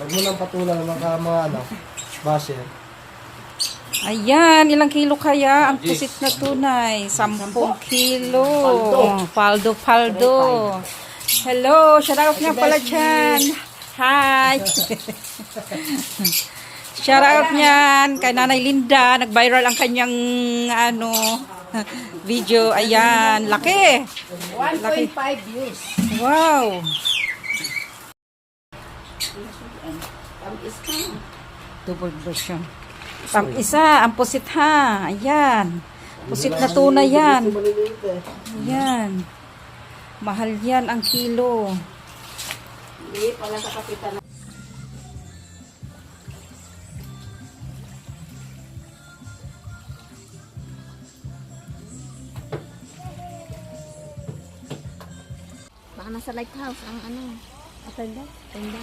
Huwag mo nang patulang mga mga ano, basher. Ayan, ilang kilo kaya ang pusit na tunay? Sampung kilo. Paldo, paldo. Hello, shout out nga pala dyan. Hi. shout out niyan kay Nanay Linda. Nag-viral ang kanyang ano video. Ayan, laki. 1.5 views. Wow. Double version. Pang isa, ang pusit ha. Ayan. Pusit na tuna yan. Ayan. Mahal yan ang kilo. Hindi pala sa kapitan. Baka nasa lighthouse ang ano. 分担，分担